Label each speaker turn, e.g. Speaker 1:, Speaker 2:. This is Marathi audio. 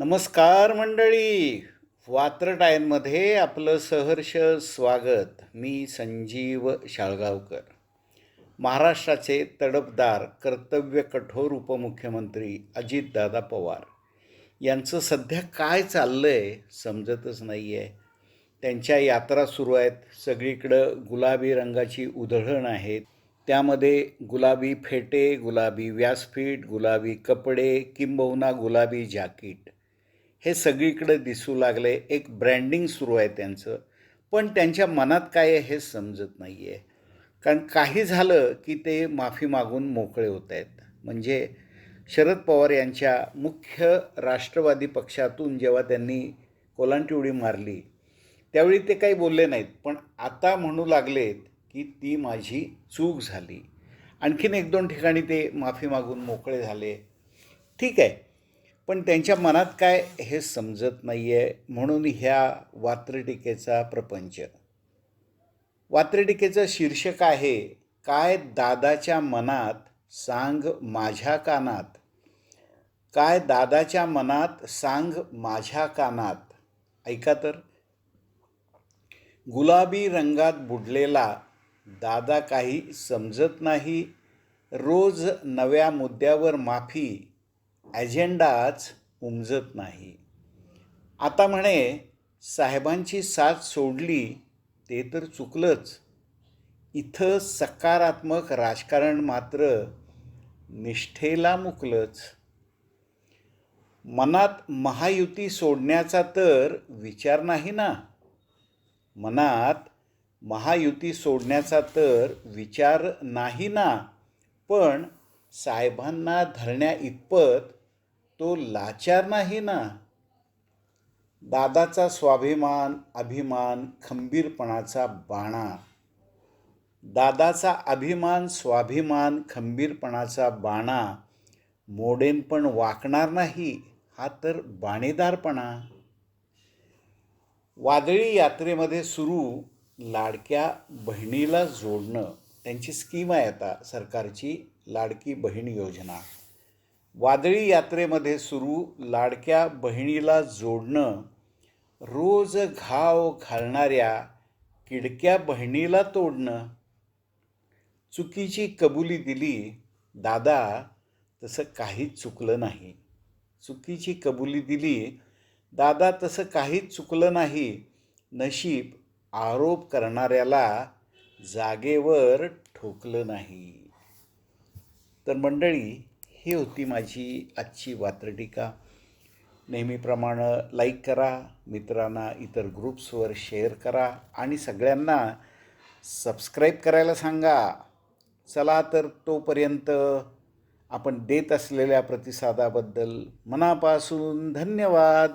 Speaker 1: नमस्कार मंडळी. वात्र टायनमध्ये आपलं सहर्ष स्वागत. मी संजीव शाळगावकर. महाराष्ट्राचे तडफदार कर्तव्य कठोर उपमुख्यमंत्री अजितदादा पवार यांचं सध्या काय चाललं आहे समजतच नाही आहे त्यांच्या यात्रा सुरू आहेत. सगळीकडं गुलाबी रंगाची उधळण आहेत त्यामध्ये गुलाबी फेटे गुलाबी व्यासपीठ गुलाबी कपडे किंबहुना गुलाबी जाकीट. हे सगळीकडे दिसू लागले. एक ब्रँडिंग सुरू आहे त्यांचं. पण त्यांच्या मनात काय आहे हे समजत नाही आहे कारण काही झालं की ते माफी मागून मोकळे होत आहेत. म्हणजे शरद पवार यांच्या मुख्य राष्ट्रवादी पक्षातून जेव्हा त्यांनी कोलांटी उडी मारली त्यावेळी ते काही बोलले नाहीत. पण आता म्हणू लागलेत की ती माझी चूक झाली. आणखीन एक दोन ठिकाणी ते माफी मागून मोकळे झाले. ठीक आहे. पण त्यांच्या मनात काय हे समजत नाही आहे म्हणून ह्या वात्रटिकेचा प्रपंच. वात्रटिकेचं शीर्षक आहे काय दादाच्या मनात सांग माझ्या कानात? काय दादाच्या मनात सांग माझ्या कानात? ऐका तर. गुलाबी रंगात बुडलेला दादा काही समजत नाही. रोज नव्या मुद्द्यावर माफी ॲजेंडाच उमजत नाही. आता म्हणे साहेबांची साथ सोडली ते तर चुकलंच. इथं सकारात्मक राजकारण मात्र निष्ठेला मुकलंच. मनात महायुती सोडण्याचा तर विचार नाही ना? मनात महायुती सोडण्याचा तर विचार नाही ना? पण साहेबांना धरण्या इतपत तो लाचार नाही ना? दादाचा स्वाभिमान अभिमान खंबीरपणाचा बाणा. दादाचा अभिमान स्वाभिमान खंबीरपणाचा बाणा. मोडेन पण वाकणार नाही हा तर बाणेदारपणा. वादळी यात्रेमध्ये सुरू लाडक्या बहिणीला जोडणं. त्यांची स्कीम आहे आता सरकारची लाडकी बहीण योजना. वादळी यात्रेमध्ये सुरू लाडक्या बहिणीला जोडणं रोज घाव घालणाऱ्या किडक्या बहिणीला तोडणं. चुकीची कबुली दिली दादा तसं काहीच चुकलं नाही. चुकीची कबुली दिली दादा तसं काहीच चुकलं नाही. नशीब आरोप करणाऱ्याला जागेवर ठोकलं नाही. तर मंडळी ही होती माझी आजची वात्रटीका. नेहमीप्रमाणे लाईक करा मित्रांना इतर ग्रुप्सवर शेअर करा आणि सगळ्यांना सबस्क्राईब करायला सांगा. चला तर तोपर्यंत आपण देत असलेल्या प्रतिसादाबद्दल मनापासून धन्यवाद.